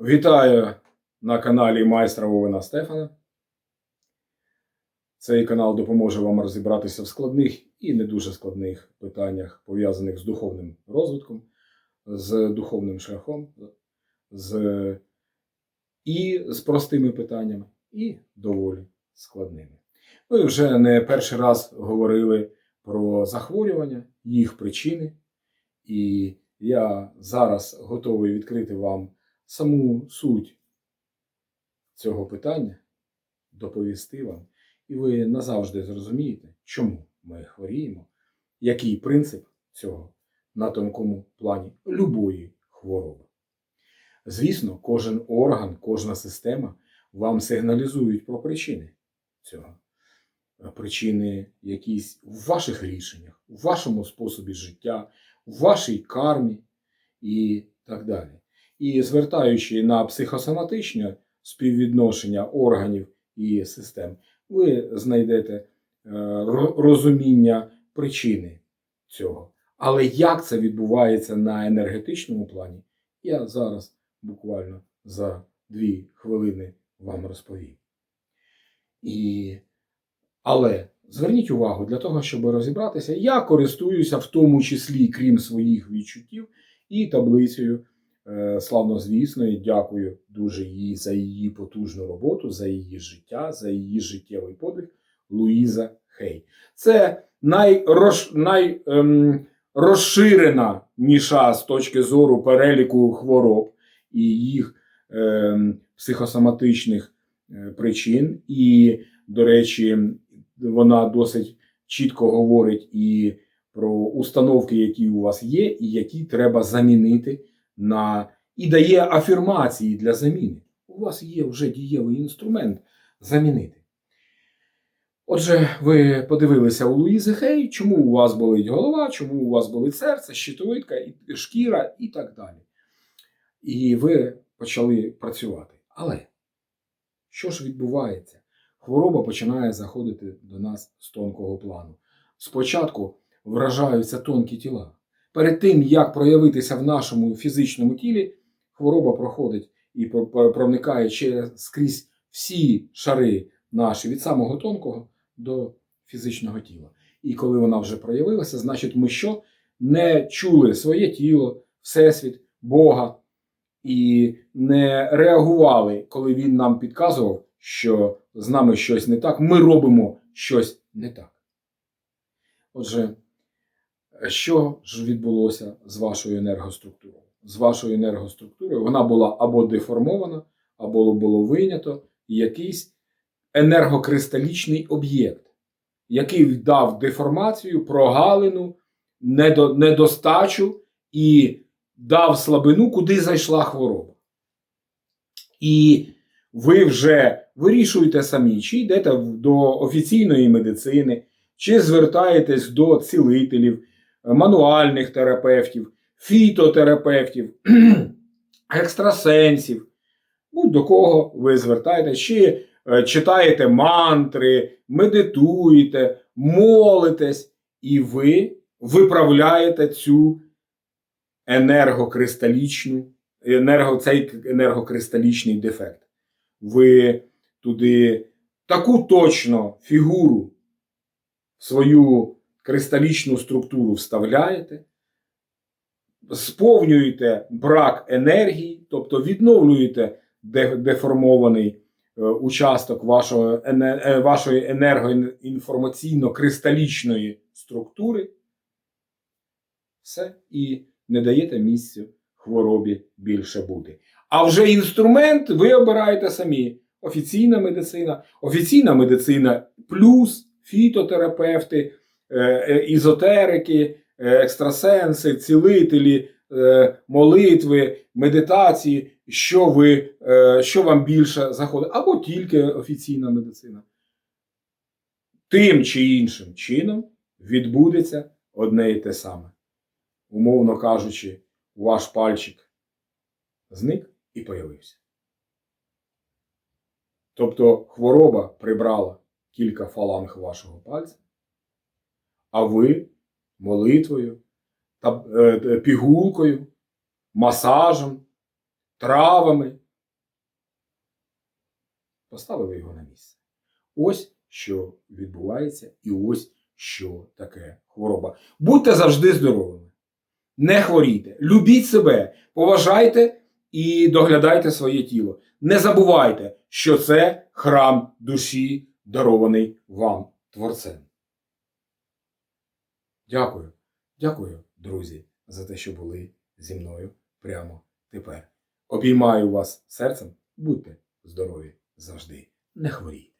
Вітаю на каналі майстра Овена Стефана. Цей канал допоможе вам розібратися в складних і не дуже складних питаннях, пов'язаних з духовним розвитком, з духовним шляхом, з... і з простими питаннями, і доволі складними. Ми вже не перший раз говорили про захворювання, їх причини, і я зараз готовий відкрити вам саму суть цього питання, доповісти вам, і ви назавжди зрозумієте, чому ми хворіємо, який принцип цього на тонкому плані любої хвороби. Звісно, кожен орган, кожна система вам сигналізують про причини цього. Причини якісь в ваших рішеннях, в вашому способі життя, в вашій кармі і так далі. І звертаючи на психосоматичне співвідношення органів і систем, ви знайдете е, розуміння причини цього. Але як це відбувається на енергетичному плані, я зараз буквально за дві хвилини вам розповім. І... Але зверніть увагу, для того, щоб розібратися, я користуюся в тому числі, крім своїх відчуттів, і таблицею славнозвісної. Дякую дуже їй за її потужну роботу, за її життя, за її життєвий подвиг Луїза Хей. Це найроз, най, ем, ніша з точки зору переліку хвороб і їх ем, психосоматичних е, причин. І, до речі, вона досить чітко говорить і про установки, які у вас є, і які треба замінити на і дає афірмації для заміни. У вас є вже дієвий інструмент замінити. Отже, ви подивилися у Луїзи Хей, чому у вас болить голова, чому у вас болить серце, щитовидка, шкіра і так далі. І ви почали працювати. Але що ж відбувається? Хвороба починає заходити до нас з тонкого плану. Спочатку вражаються тонкі тіла. Перед тим, як проявитися в нашому фізичному тілі, хвороба проходить і про- про- проникає через скрізь всі шари наші від самого тонкого до фізичного тіла. І коли вона вже проявилася, значить, ми що? Не чули своє тіло, Всесвіт, Бога і не реагували, коли він нам підказував, що з нами щось не так, ми робимо щось не так. Отже, що ж відбулося з вашою енергоструктурою? З вашою енергоструктурою вона була або деформована, або було вийнято якийсь енергокристалічний об'єкт, який дав деформацію, прогалину, недо- недостачу і дав слабину, куди зайшла хвороба. І ви вже вирішуєте самі, чи йдете до офіційної медицини, чи звертаєтесь до цілителів, мануальних терапевтів, фітотерапевтів, екстрасенсів, будь-до кого ви звертаєтесь, чи е, читаєте мантри, медитуєте, молитесь, і ви виправляєте цю енергокристалічну, енерго, цей енергокристалічний дефект. Ви туди таку точно фігуру свою кристалічну структуру вставляєте, сповнюєте брак енергії, тобто відновлюєте деформований е, участок е, вашої енергоінформаційно-кристалічної структури, все, і не даєте місцю хворобі більше бути. А вже інструмент ви обираєте самі. Офіційна медицина, офіційна медицина плюс фітотерапевти, ізотерики, е, екстрасенси, цілителі, е, молитви, медитації, що, ви, е, що вам більше заходить, або тільки офіційна медицина. Тим чи іншим чином відбудеться одне і те саме. Умовно кажучи, ваш пальчик зник і появився. Тобто хвороба прибрала кілька фаланг вашого пальця, а ви молитвою, та, е, пігулкою, масажем, травами, поставили його на місце. Ось що відбувається, і ось що таке хвороба. Будьте завжди здоровими. Не хворійте, любіть себе, поважайте і доглядайте своє тіло. Не забувайте, що це храм душі, дарований вам Творцем. Дякую, дякую, друзі, за те, що були зі мною прямо тепер. Обіймаю вас серцем, будьте здорові завжди, не хворійте.